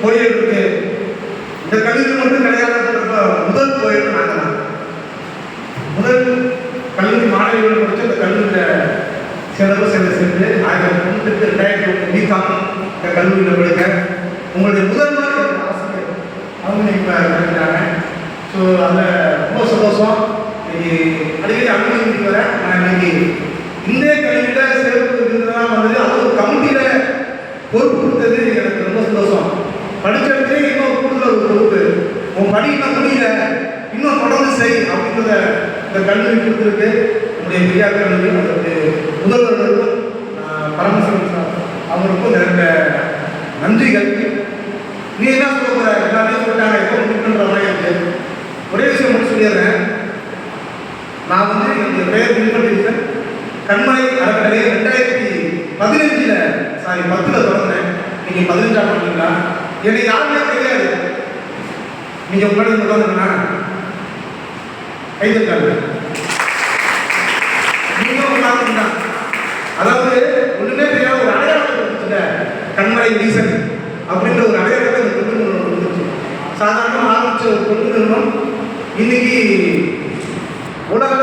கோயில் இருக்கு இந்த கல்லூரி மட்டும் கிடையாதுன்ற முதல் கோயில் நாங்கள் தான். முதல் கல்லூரி மாணவிகள் முடிச்சு அந்த கல்லூரியில் சிலபஸ் என்ன செஞ்சு ஆயிரம் முன்னூற்றி ரெண்டாயிரத்தி இந்த கல்லூரியில் படிக்க உங்களுடைய முதல் மாதிரி ஆசிரியர் அவங்க இப்போ கிடைக்கிறாங்க ஸோ அதில் ரொம்ப சந்தோஷம். அடிக்கடி அனுமதி வர நான் இன்னைக்கு இந்த கல்வியில் சேர்ந்து இருந்ததுலாம் வந்து படி இன்னும் முடியல இன்னும் தொடர்ந்து செய் அப்படின்றத இந்த கல்வி கொடுத்துருக்கு. நம்முடைய பெரியார் கல்வி அதற்கு முதல்வர்களுக்கும் பரமசிவன் சார். அவருக்கும் நிறைந்த நன்றிகள். நீ என்ன சொல்ல போற? எல்லாமே சொல்லிட்டாங்க. எப்போ முடிக்கணுன்ற மாதிரி இருக்கு. ஒரே விஷயம் மட்டும் சொல்லிடுறேன். நான் வந்து என்னுடைய பெயர் பின்பற்றிருக்கேன் கண்மலை அறக்கட்டளை ரெண்டாயிரத்தி பதினஞ்சில் சாரி பத்தில் தொடர்ந்தேன் நீங்க பதினஞ்சாம் பண்ணீங்களா என்னை யாருமே கிடையாது நீங்க உங்களோட தொடர்ந்துனா கைதட்டாங்க நீங்க உங்களால தான் அதாவது ஒண்ணுமே தெரியாத ஒரு அடையாளத்தை கண்மலை ரீசன் அப்படின்ற ஒரு அடையாளத்தை அந்த தொண்டு நிறுவனம் கொடுத்துச்சு சாதாரணமாக ஆரம்பிச்ச ஒரு தொண்டு நிறுவனம் இன்னைக்கு உலக